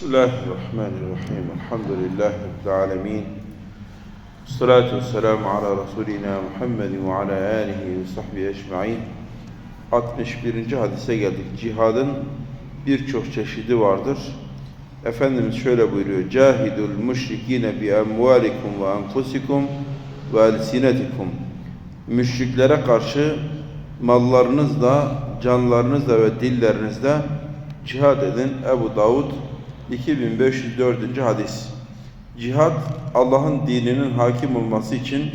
Bismillahirrahmanirrahim. Elhamdülillahi Rabbil alemin. Salatu vesselamu ala Resulina Muhammedin ve ala alihi ve sahbihi ecma'in. 61. hadise geldik. Cihadın birçok çeşidi vardır. Efendimiz şöyle buyuruyor. Cahidul müşrikine bi emvalikum ve enfusikum ve elsinetikum. Müşriklere karşı mallarınızla, canlarınızla ve dillerinizle cihad edin. Ebu Davud 2504. hadis. Cihad Allah'ın dininin hakim olması için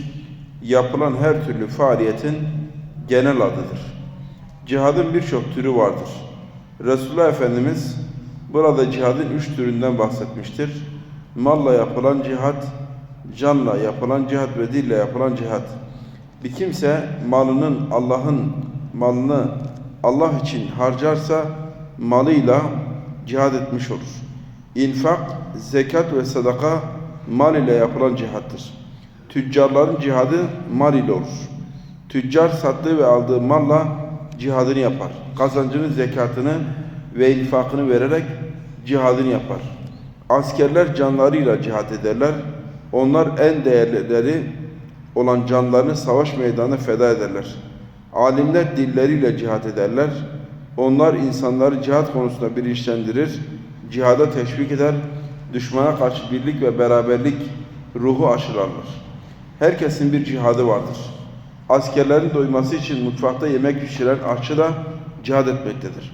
yapılan her türlü faaliyetin genel adıdır. Cihadın birçok türü vardır. Resulullah Efendimiz burada cihadın üç türünden bahsetmiştir. Malla yapılan cihad, canla yapılan cihad ve dille yapılan cihad. Bir kimse malının Allah'ın malını Allah için harcarsa malıyla cihad etmiş olur. İnfak, zekat ve sadaka mal ile yapılan cihattır. Tüccarların cihadı mal ile olur. Tüccar sattığı ve aldığı malla cihadını yapar. Kazancının zekatını ve infakını vererek cihadını yapar. Askerler canlarıyla cihad ederler. Onlar en değerlileri olan canlarını savaş meydanına feda ederler. Alimler dilleriyle cihad ederler. Onlar insanları cihat konusunda bilinçlendirir, cihada teşvik eder, düşmana karşı birlik ve beraberlik ruhu aşılarlar. Herkesin bir cihadı vardır. Askerlerin doyması için mutfakta yemek pişiren aşçı da cihad etmektedir.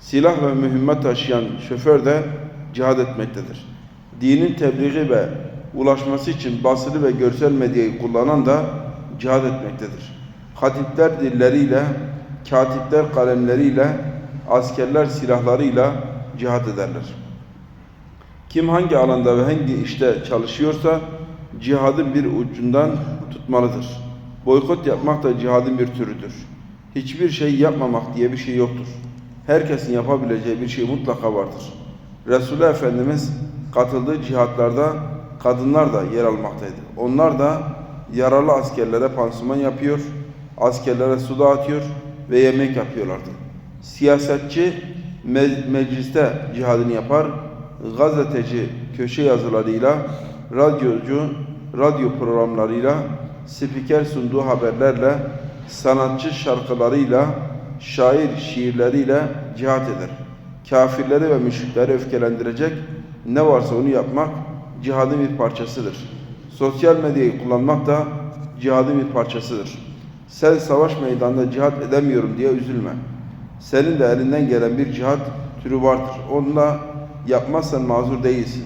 Silah ve mühimmat taşıyan şoför de cihad etmektedir. Dinin tebliği ve ulaşması için basılı ve görsel medyayı kullanan da cihad etmektedir. Hatipler dilleriyle, katipler kalemleriyle, askerler silahlarıyla cihad ederler. Kim hangi alanda ve hangi işte çalışıyorsa cihadın bir ucundan tutmalıdır. Boykot yapmak da cihadın bir türüdür. Hiçbir şey yapmamak diye bir şey yoktur. Herkesin yapabileceği bir şey mutlaka vardır. Resulullah Efendimiz katıldığı cihatlarda kadınlar da yer almaktaydı. Onlar da yaralı askerlere pansuman yapıyor, askerlere su dağıtıyor ve yemek yapıyorlardı. Siyasetçi me mecliste cihadını yapar, gazeteci köşe yazılarıyla, radyocu radyo programlarıyla, spiker sunduğu haberlerle, sanatçı şarkılarıyla, şair şiirleriyle cihat eder. Kafirleri ve müşrikleri öfkelendirecek ne varsa onu yapmak cihadın bir parçasıdır. Sosyal medyayı kullanmak da cihadın bir parçasıdır. Sen savaş meydanında cihat edemiyorum diye üzülme. Senin de elinden gelen bir cihat türü vardır. Onunla yapmazsan mazur değilsin.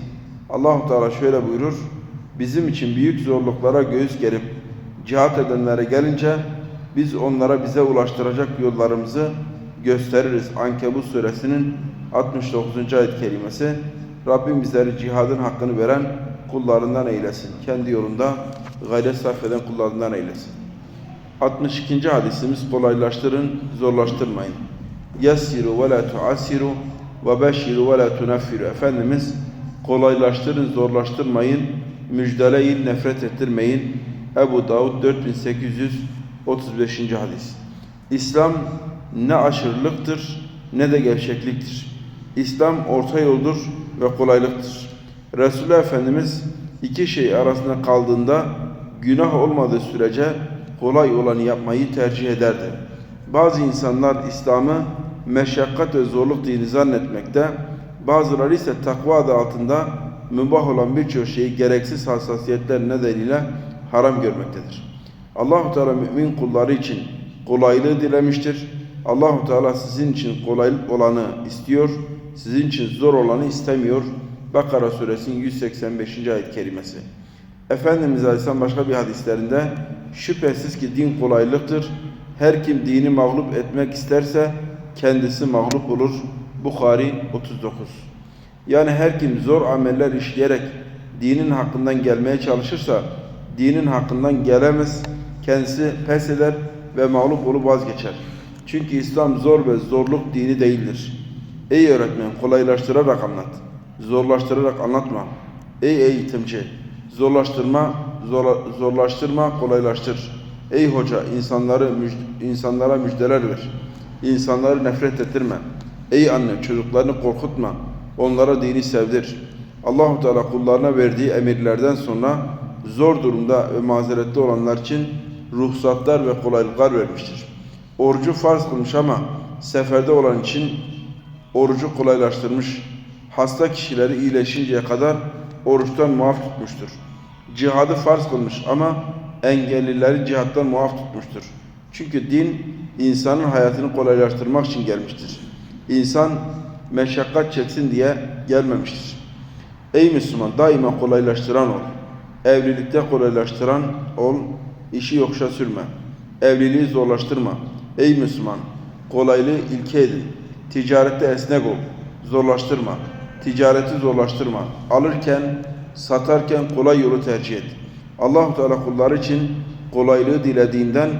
Allahu Teala şöyle buyurur. Bizim için büyük zorluklara göğüs gerip cihat edenlere gelince biz onlara bize ulaştıracak yollarımızı gösteririz. Ankebut suresinin 69. ayet kelimesi. Rabbim bizleri cihadın hakkını veren kullarından eylesin. Kendi yolunda gayret sarf eden kullarından eylesin. 62. hadisimiz kolaylaştırın, zorlaştırmayın. Yassiru ve la tuassiru ve beşiru ve la tunaffiru. Efendimiz kolaylaştırın, zorlaştırmayın, müjdeleyin, nefret ettirmeyin. Ebu Davud 4835. hadis. İslam ne aşırılıktır ne de gevşekliktir. İslam orta yoldur ve kolaylıktır. Resulullah Efendimiz iki şey arasında kaldığında günah olmadığı sürece kolay olanı yapmayı tercih ederdi. Bazı insanlar İslam'ı meşakkat ve zorluk dini zannetmekte, bazıları ise takva adı altında mübah olan birçok şeyi gereksiz hassasiyetler nedeniyle haram görmektedir. Allahu Teala mümin kulları için kolaylığı dilemiştir. Allahu Teala sizin için kolaylık olanı istiyor, sizin için zor olanı istemiyor. Bakara suresinin 185. ayet kerimesi. Efendimiz Aleyhisselam başka bir hadislerinde şüphesiz ki din kolaylıktır. Her kim dini mağlup etmek isterse kendisi mağlup olur. Bukhari 39. Yani her kim zor ameller işleyerek dinin hakkından gelmeye çalışırsa dinin hakkından gelemez. Kendisi pes eder ve mağlup olup vazgeçer. Çünkü İslam zor ve zorluk dini değildir. Ey öğretmen kolaylaştırarak anlat. Zorlaştırarak anlatma. Ey eğitimci zorlaştırma, zor, zorlaştırma, kolaylaştır. Ey hoca, insanları insanlara müjdeler ver. İnsanları nefret ettirme. Ey anne, çocuklarını korkutma. onlara dini sevdir. Allahu Teala kullarına verdiği emirlerden sonra zor durumda ve mazeretli olanlar için ruhsatlar ve kolaylıklar vermiştir. Orucu farz kılmış ama seferde olan için orucu kolaylaştırmış. Hasta kişileri iyileşinceye kadar oruçtan muaf tutmuştur. Cihadı farz kılmış ama engellileri cihattan muaf tutmuştur. Çünkü din insanın hayatını kolaylaştırmak için gelmiştir. İnsan meşakkat çeksin diye gelmemiştir. Ey Müslüman daima kolaylaştıran ol. Evlilikte kolaylaştıran ol. İşi yokuşa sürme. Evliliği zorlaştırma. Ey Müslüman kolaylığı ilke edin. Ticarette esnek ol. Zorlaştırma. Ticareti zorlaştırma. Alırken, satarken kolay yolu tercih et. Allahu Teala kulları için kolaylığı dilediğinden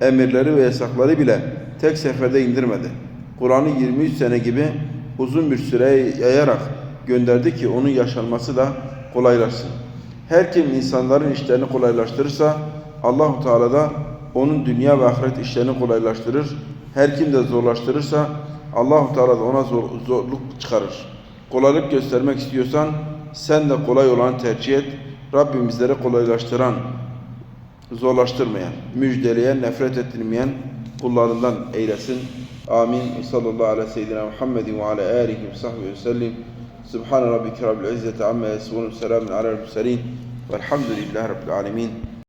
emirleri ve yasakları bile tek seferde indirmedi. Kur'an'ı 23 sene gibi uzun bir süre yayarak gönderdi ki onun yaşanması da kolaylaşsın. Her kim insanların işlerini kolaylaştırırsa Allahu Teala da onun dünya ve ahiret işlerini kolaylaştırır. Her kim de zorlaştırırsa Allahu Teala da ona zor, zorluk çıkarır. Kolaylık göstermek istiyorsan sen de kolay olanı tercih et. Rabbim bizlere kolaylaştıran, zorlaştırmayan, müjdeleyen, nefret ettirmeyen kullarından eylesin. Amin. Sallallahu aleyhi ve seyyidina Muhammedin ve ala alihi ve sahbihi ve sellim. Subhan rabbike rabbil izzeti amma yasifun. Selamun alel murselin. Velhamdülillahi rabbil alemin.